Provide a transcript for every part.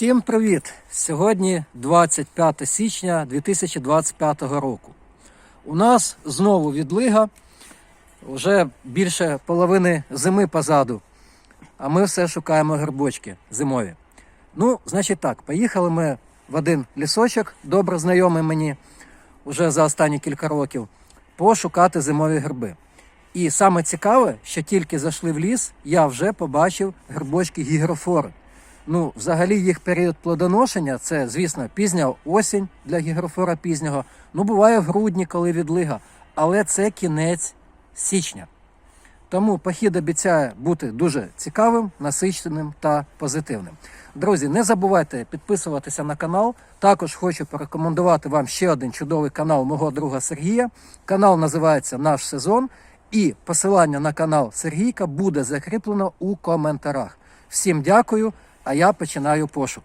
Всім привіт! Сьогодні 25 січня 2025 року. У нас знову відлига, вже більше половини зими позаду, а ми все шукаємо грибочки зимові. Ну, значить так, поїхали ми в один лісочок, добре знайомий мені вже за останні кілька років, пошукати зимові гриби. І саме цікаве, що тільки зайшли в ліс, я вже побачив грибочки гігрофори. Ну, взагалі їх період плодоношення це, звісно, пізня осінь для гігрофора пізнього. Ну, буває в грудні, коли відлига, але це кінець січня. Тому похід обіцяє бути дуже цікавим, насиченим та позитивним. Друзі, не забувайте підписуватися на канал. Також хочу порекомендувати вам ще один чудовий канал мого друга Сергія. Канал називається Наш сезон. І посилання на канал Сергійка буде закріплено у коментарях. Всім дякую, а я починаю пошук.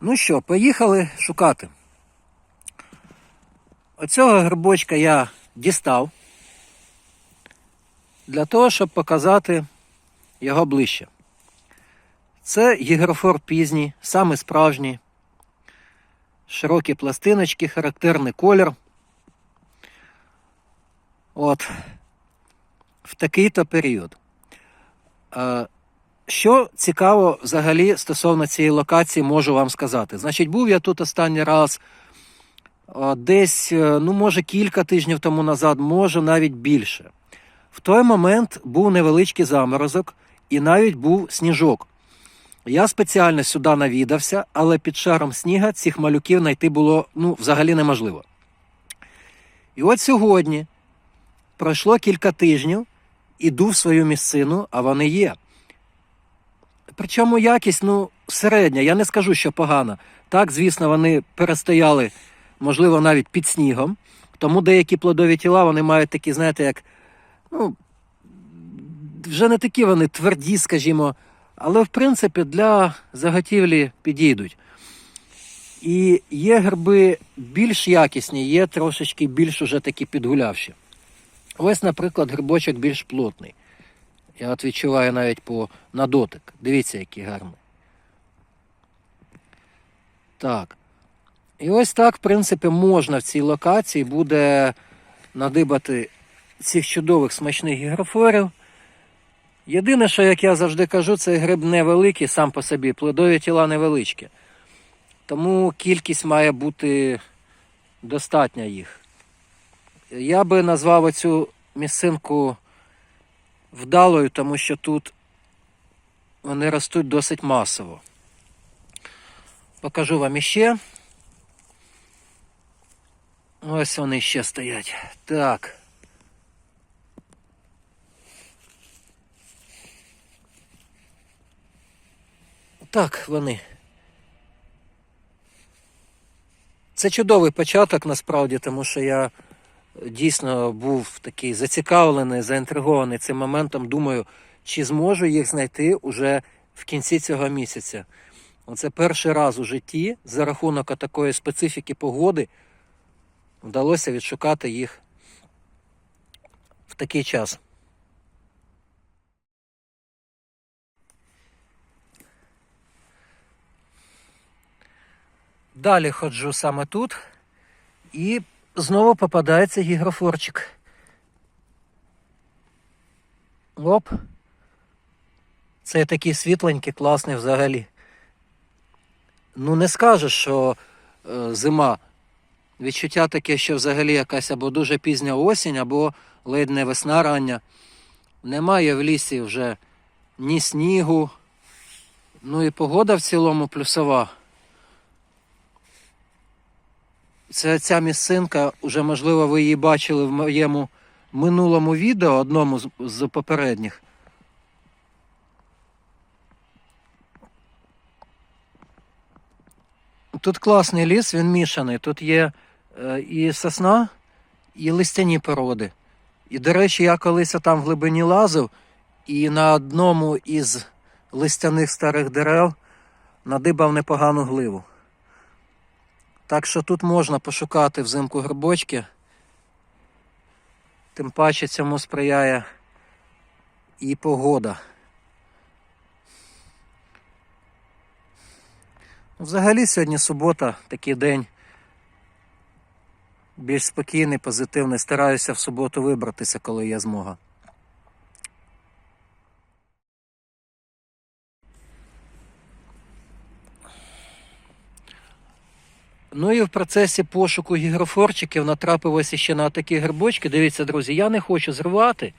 Ну що, поїхали шукати. Оцього грибочка я дістав для того, щоб показати його ближче. Це гігрофор пізній, саме справжній, широкі пластиночки, характерний колір. От, в такий-то період. Е, Що цікаво взагалі стосовно цієї локації, можу вам сказати. Значить, був я тут останній раз е, десь, е, ну, може, кілька тижнів тому назад, може навіть більше. В той момент був невеличкий заморозок і навіть був сніжок. Я спеціально сюди навідався, але під шаром сніга цих малюків знайти було ну, взагалі неможливо. І от сьогодні пройшло кілька тижнів, іду в свою місцину, а вони є. Причому якість ну, середня, я не скажу, що погана. Так, звісно, вони перестояли, можливо, навіть під снігом. Тому деякі плодові тіла вони мають такі, знаєте, як, ну, вже не такі вони тверді, скажімо, але в принципі для заготівлі підійдуть. І є гриби більш якісні, є трошечки більш уже такі підгулявші. Ось, наприклад, грибочок більш плотний. Я от відчуваю навіть по на дотик. Дивіться, який гарний. Так. І ось так, в принципі, можна в цій локації буде надибати цих чудових смачних гігрофорів. Єдине, що, як я завжди кажу, цей гриб невеликий сам по собі, плодові тіла невеличкі. Тому кількість має бути достатня їх. Я би назвав оцю місцинку вдалою, тому що тут вони ростуть досить масово. Покажу вам іще. Ось вони ще стоять. Так. Так, вони. Це чудовий початок насправді, тому що я дійсно був такий зацікавлений, заінтригований цим моментом. Думаю, чи зможу їх знайти уже в кінці цього місяця. Оце перший раз у житті за рахунок такої специфіки погоди вдалося відшукати їх в такий час. Далі ходжу саме тут і знову попадається гігрофорчик. Оп. Це такий світленький, класний взагалі. Ну, не скажеш, що е, зима. Відчуття таке, що взагалі якась або дуже пізня осінь, або ледь не весна рання. Немає в лісі вже ні снігу. Ну і погода в цілому плюсова. Це ця місцинка, вже можливо, ви її бачили в моєму минулому відео, одному з, з попередніх. Тут класний ліс, він мішаний. Тут є е, і сосна, і листяні породи. І, до речі, я колись там в глибині лазив, і на одному із листяних старих дерев надибав непогану гливу. Так що тут можна пошукати взимку грибочки. Тим паче цьому сприяє і погода. Взагалі сьогодні субота, такий день більш спокійний, позитивний. Стараюся в суботу вибратися, коли є змога. Ну і в процесі пошуку гігрофорчиків натрапилося ще на такі грибочки. Дивіться, друзі, я не хочу зривати.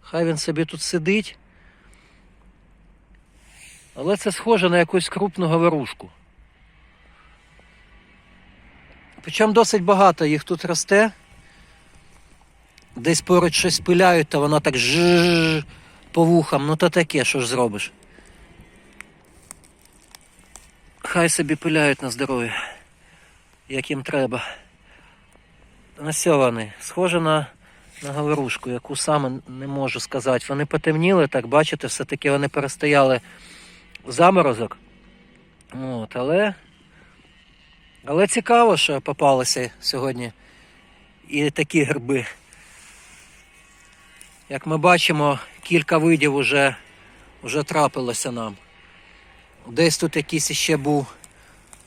Хай він собі тут сидить. Але це схоже на якусь крупну говорушку. Причому досить багато їх тут росте. Десь поруч щось пиляють, та вона так жжж по вухам. Ну то таке, що ж зробиш. Хай собі пиляють на здоров'я, як їм треба. На сьо вони. Схоже на, на говорушку, яку саме не можу сказати. Вони потемніли, так бачите, все-таки вони перестояли заморозок. От, але, але цікаво, що попалися сьогодні і такі гриби. Як ми бачимо, кілька видів вже, вже трапилося нам. Десь тут якийсь іще був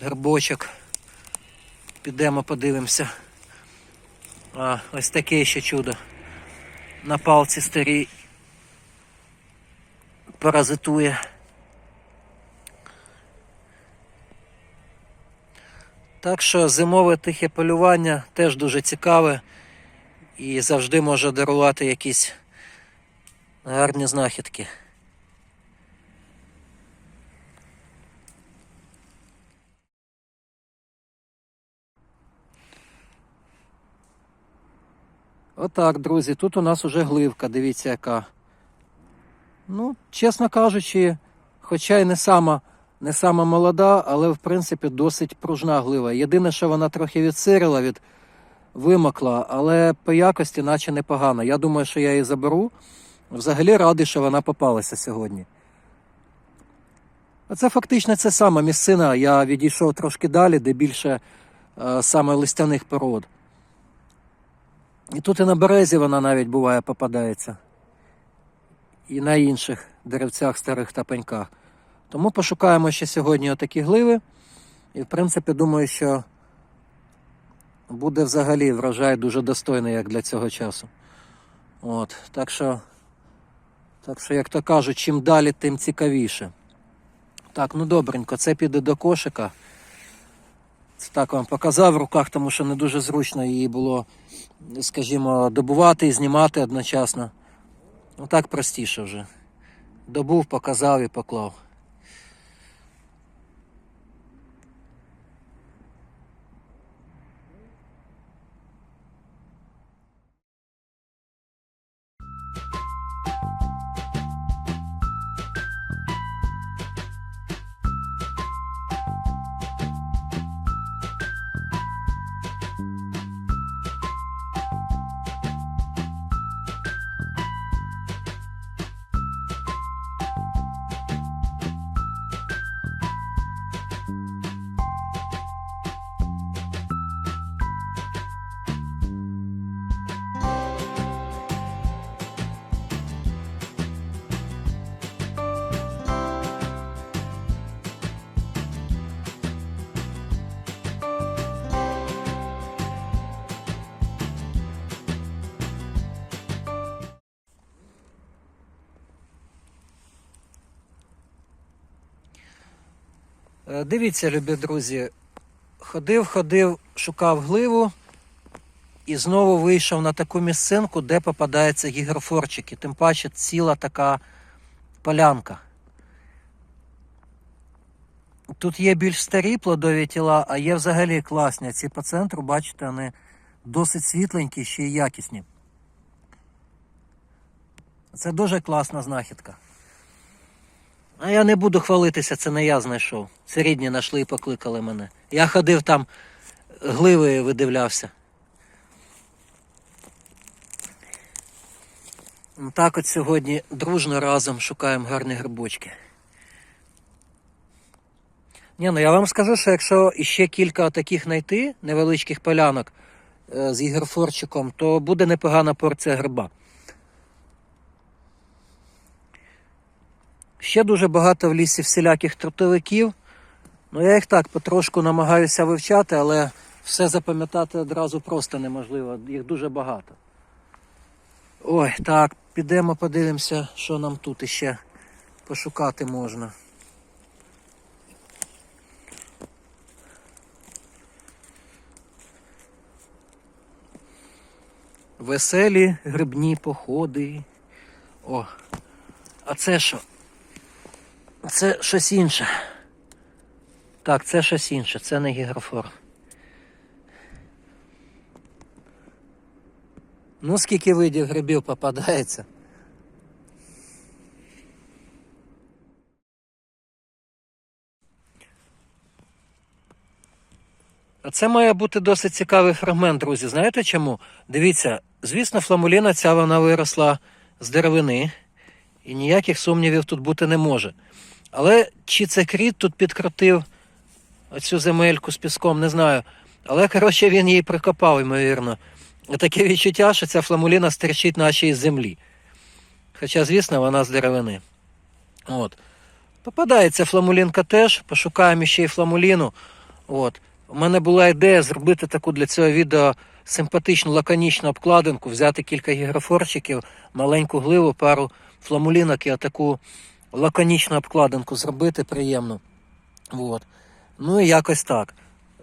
грибочок. Підемо подивимося. А, ось таке ще чудо. На палці старій паразитує. Так що зимове тихе полювання теж дуже цікаве і завжди може дарувати якісь гарні знахідки. Отак, друзі, тут у нас уже гливка, дивіться яка. Ну, чесно кажучи, хоча й не сама, не сама молода, але в принципі досить пружна глива. Єдине, що вона трохи відсирила, від вимокла, але по якості наче непогано. Я думаю, що я її заберу. Взагалі радий, що вона попалася сьогодні. Це фактично це сама місцина. Я відійшов трошки далі, де більше е, саме листяних пород. І тут і на березі вона навіть буває попадається. І на інших деревцях, старих та пеньках. Тому пошукаємо ще сьогодні отакі гливи. І в принципі думаю, що буде взагалі врожай дуже достойний, як для цього часу. От, так що, так що, як то кажуть, чим далі, тим цікавіше. Так, ну добренько, це піде до кошика. Так вам показав в руках, тому що не дуже зручно її було, скажімо, добувати і знімати одночасно. Ну так простіше вже. Добув, показав і поклав. Дивіться, любі друзі, ходив, ходив, шукав гливу і знову вийшов на таку місцинку, де попадаються гігрофорчики. Тим паче ціла така полянка. Тут є більш старі плодові тіла, а є взагалі класні. Ці по центру, бачите, вони досить світленькі, ще й якісні. Це дуже класна знахідка. А я не буду хвалитися, це не я знайшов. Це знайшли і покликали мене. Я ходив там, гливи видивлявся. Ну, Так от сьогодні дружно разом шукаємо гарні грибочки. Ні, ну я вам скажу, що якщо іще кілька таких знайти, невеличких полянок, е, з ігрофорчиком, то буде непогана порція гриба. Ще дуже багато в лісі всіляких трутовиків. Ну, я їх так потрошку намагаюся вивчати, але все запам'ятати одразу просто неможливо. Їх дуже багато. Ой, так, підемо подивимося, що нам тут іще пошукати можна. Веселі грибні походи. О, а це що? Це щось інше. Так, це щось інше, це не гігрофор. Ну, скільки видів грибів попадається. А це має бути досить цікавий фрагмент, друзі. Знаєте чому? Дивіться, звісно, фламуліна ця вона виросла з деревини, і ніяких сумнівів тут бути не може. Але чи це кріт тут підкрутив оцю земельку з піском, не знаю. Але, коротше, він її прикопав, ймовірно. Таке відчуття, що ця фламуліна стерчить нашій землі. Хоча, звісно, вона з деревини. От. Попадається фламулінка теж, пошукаємо ще й фламуліну. От. У мене була ідея зробити таку для цього відео симпатичну лаконічну обкладинку, взяти кілька гігрофорчиків, маленьку гливу, пару фламулінок і таку лаконічну обкладинку зробити приємну. От. Ну і якось так.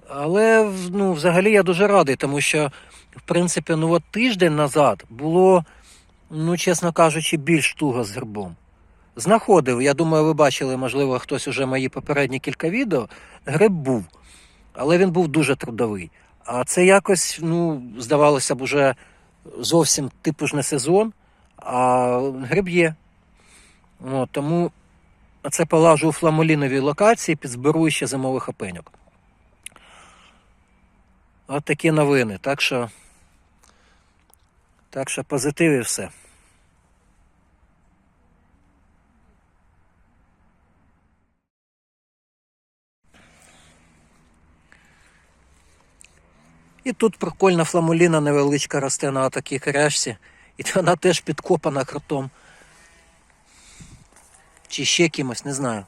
Але ну, взагалі я дуже радий, тому що, в принципі, ну от тиждень назад було, ну, чесно кажучи, більш туго з грибом. Знаходив, я думаю, ви бачили, можливо, хтось уже мої попередні кілька відео. Гриб був, але він був дуже трудовий. А це якось, ну, здавалося б, уже зовсім типу ж не сезон, а гриб є. От, тому це полажу у фламуліновій локації, підзберу ще зимових опеньок. От такі новини. Так що, так що позитив і все. І тут прикольна фламуліна невеличка росте на такій коряшці. І вона теж підкопана кротом. Чи ще кимось, не знаю.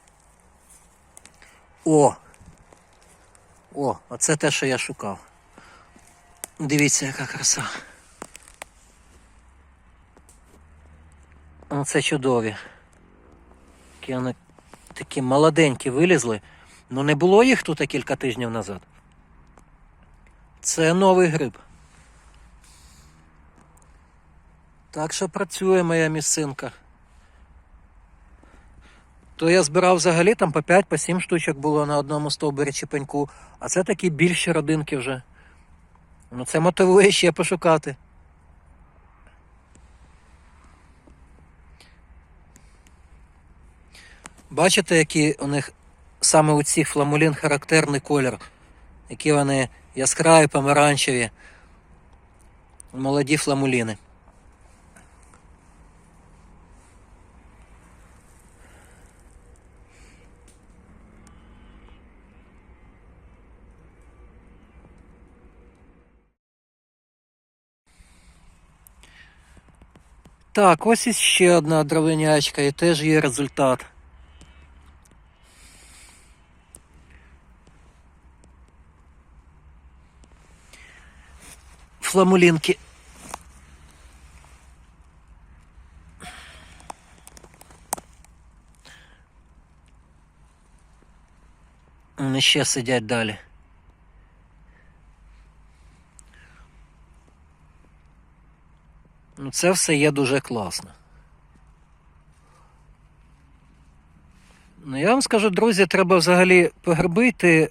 О! О, оце те, що я шукав. Дивіться, яка краса. Оце чудові. Такі вони такі молоденькі вилізли. Ну не було їх тут кілька тижнів назад. Це новий гриб. Так що працює моя місцинка. То я збирав взагалі там по 5 по 7 штучок було на одному стовбурі чи пеньку, а це такі більші родинки вже. Ну це мотивує ще пошукати. Бачите, який у них саме у цих фламулін характерний колір, які вони яскраві, помаранчеві, молоді фламуліни. Так, ось іще одна дровинячка і теж є результат. Фламулінки. Вони ще сидять далі. Це все є дуже класно. Ну, я вам скажу, друзі, треба взагалі погребити,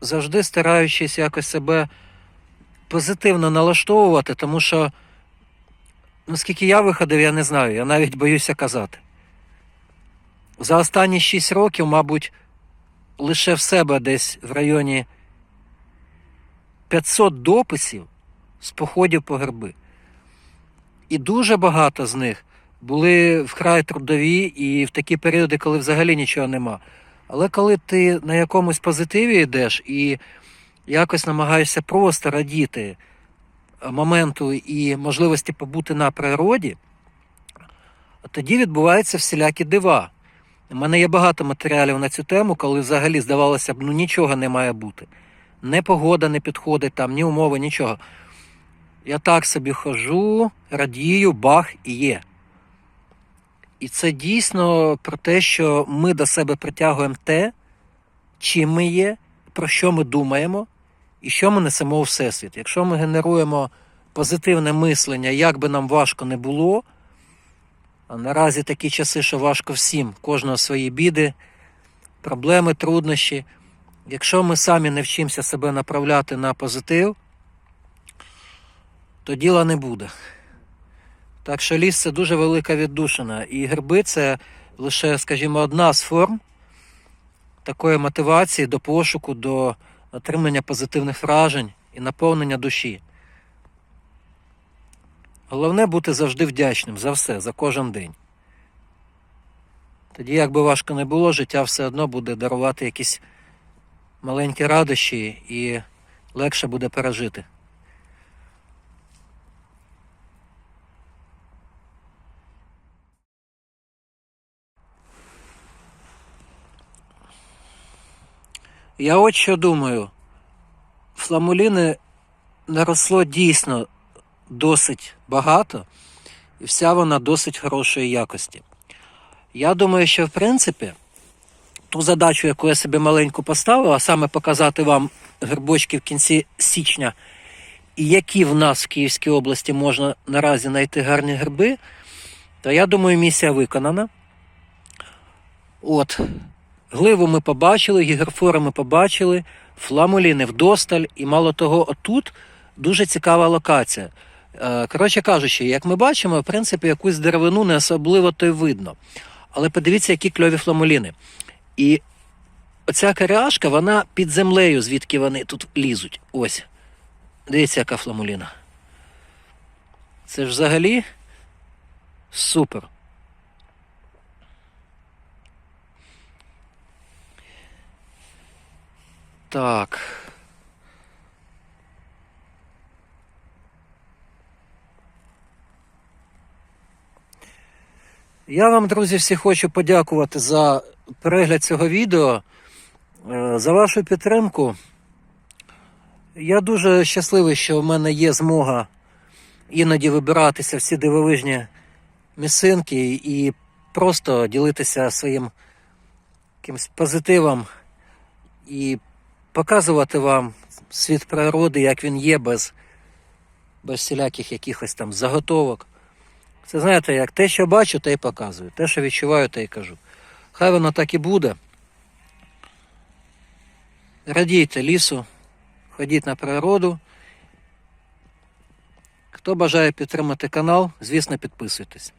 завжди стараючись якось себе позитивно налаштовувати, тому що, ну, скільки я виходив, я не знаю, я навіть боюся казати. За останні 6 років, мабуть, лише в себе десь в районі 500 дописів з походів по гриби. І дуже багато з них були вкрай трудові і в такі періоди, коли взагалі нічого нема. Але коли ти на якомусь позитиві йдеш і якось намагаюся просто радіти е, моменту і можливості побути на природі, тоді відбуваються всілякі дива. У мене є багато матеріалів на цю тему, коли взагалі здавалося б, ну нічого не має бути. Не погода не підходить там, ні умови, нічого. Я так собі хожу, радію, бах і є. І це дійсно про те, що ми до себе притягуємо те, чим ми є, про що ми думаємо і що ми несемо у всесвіт. Якщо ми генеруємо позитивне мислення, як би нам важко не було, а наразі такі часи, що важко всім, кожного свої біди, проблеми, труднощі. Якщо ми самі не вчимося себе направляти на позитив, то діла не буде. Так що ліс це дуже велика віддушина. І гриби це лише, скажімо, одна з форм такої мотивації до пошуку, до отримання позитивних вражень і наповнення душі. Головне бути завжди вдячним за все, за кожен день. Тоді, як би важко не було, життя все одно буде дарувати якісь маленькі радощі і легше буде пережити. Я от що думаю. Фламуліни наросло дійсно досить багато, і вся вона досить хорошої якості. Я думаю, що в принципі ту задачу, яку я собі маленьку поставив, а саме показати вам грибочки в кінці січня, і які в нас в Київській області можна наразі знайти гарні гриби, то я думаю, місія виконана. От, гливу ми побачили, гігерфори ми побачили, фламуліни вдосталь, і мало того, отут дуже цікава локація. Е, Коротше кажучи, як ми бачимо, в принципі, якусь деревину не особливо то й видно. Але подивіться, які кльові фламуліни. І оця каряшка, вона під землею, звідки вони тут лізуть. Ось. Дивіться, яка фламуліна. Це ж взагалі супер. Так. Я вам, друзі, всі хочу подякувати за перегляд цього відео, е, за вашу підтримку. Я дуже щасливий, що в мене є змога іноді вибиратися всі дивовижні місцинки і просто ділитися своїм якимось позитивом і показувати вам світ природи, як він є, без, без всіляких якихось там заготовок. Це знаєте, як те, що бачу, те й показую. Те, що відчуваю, те й кажу. Хай воно так і буде. Радійте лісу, ходіть на природу. Хто бажає підтримати канал, звісно, підписуйтесь.